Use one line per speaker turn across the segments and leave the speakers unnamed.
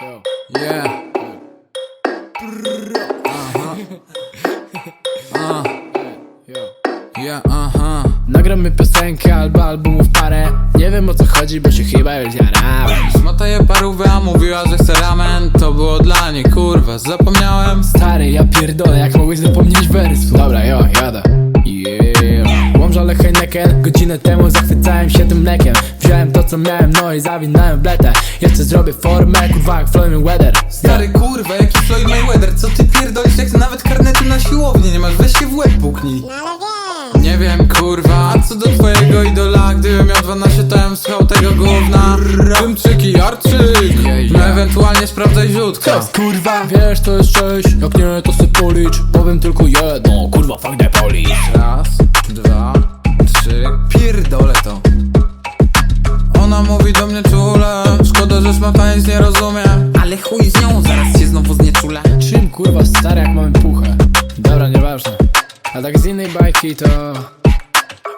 Yeah. Aha. Uh. Yeah, aha. Nagramy piosenkę albo albumów parę. Nie wiem o co chodzi, bo się chyba już jarałem.
Szmata je parówę, a mówiła, że chce ramen. To było dla niej, kurwa, zapomniałem.
Stary, ja pierdolę, jak mogłeś zapomnieć wersu Dobra, jo, jadę. Yeah. Łomżale Heineken Godzinę temu zachwycałem się tym mlekiem Wziąłem to co miałem, no i zawinąłem w bletę. Jeszcze zrobię formę, kurwa jak Floyd Weather
Stary kurwa, jaki Floyd Mayweather? Co ty pierdolisz, jak ty nawet karnetu na siłowni nie masz? Weź się w łeb puknij. Nie wiem kurwa, a co do twojego idola? Gdybym miał 12 to bym słuchał tego gówna. Tymczyki, arczyk. No ewentualnie sprawdzaj źródka
Kurwa, wiesz to jest sześć Jak nie to se policz. Powiem tylko jedno, kurwa fuck the police.
Raz, dwa, Szkoda, że szmata nic nie rozumie.
Ale chuj z nią, zaraz się znowu znieczula
Czym kurwa stary jak mamy puchę? Dobra, nieważne. A tak z innej bajki to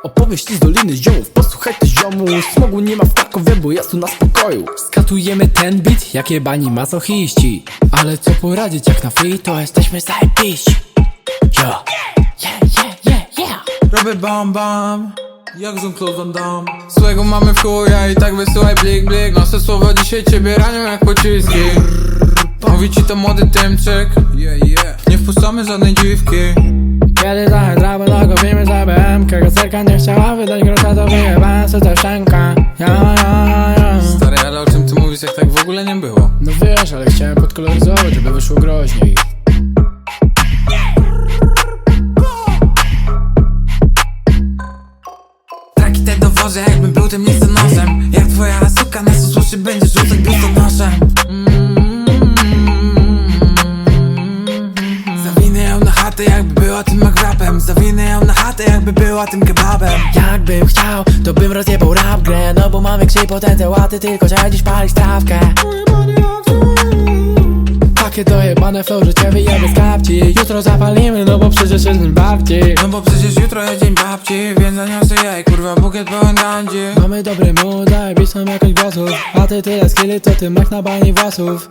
Opowieść z Doliny Ziomów. Posłuchaj ty ziomu Smogu nie ma w Krakowie, bo jest tu na spokoju. Skatujemy ten beat, jakie bani masochiści. Ale co poradzić, jak na free to jesteśmy zajebiści. Yo. Yeah, yeah, yeah, yeah.
Robię bam bam jak Jean-Claude Van Damme? Swego mamy w chuja i tak wysyłaj blik blik. Nasze słowa dzisiaj ciebie ranią jak pociski. Mówi ci to młody Tymczyk. Nie wpuszczamy żadnej dziwki.
Kiedy trochę trawy dogubimy za BMK Kacerka nie chciała wydać grosza, to wyjebałem se szczęka. Ja, ja, ja.
Stary, ale o czym ty mówisz jak tak w ogóle nie było?
No wiesz, ale chciałem podkoloryzować, żeby wyszło groźniej
Dowożę, jakbym był tym listonoszem Jak twoja suka nas usłyszy, będzie rzucać biustonoszem Zawinę ją na chatę, jakby była tym McRapem. Zawinę ją na chatę, jakby była tym kebabem.
Jakbym chciał, to bym rozjebał rap grę No bo mam większy potencjał, a ty tylko siedzisz palić trawkę Dojebane flow, że cię wyjebie z kapci Jutro zapalimy, no bo przecież jest babci.
No bo przecież jutro jest dzień babci Więc zaniosę jej, kurwa, bukiet pełen gandzi.
Mamy dobry mood, zajebistą jakość głosów A ty tyle skilli, to ty mak na bani włosów.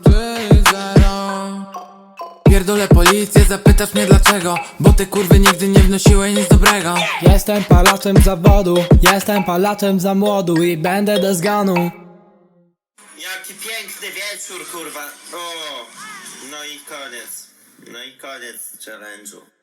Zero.
Pierdolę policję, zapytasz mnie dlaczego? Bo te kurwy nigdy nie wnosiły nic dobrego.
Jestem palaczem zawodu, jestem palaczem za młodu I będę do zgonu
Jaki piękny wieczór, kurwa. O, no i koniec. No i koniec challenge'u.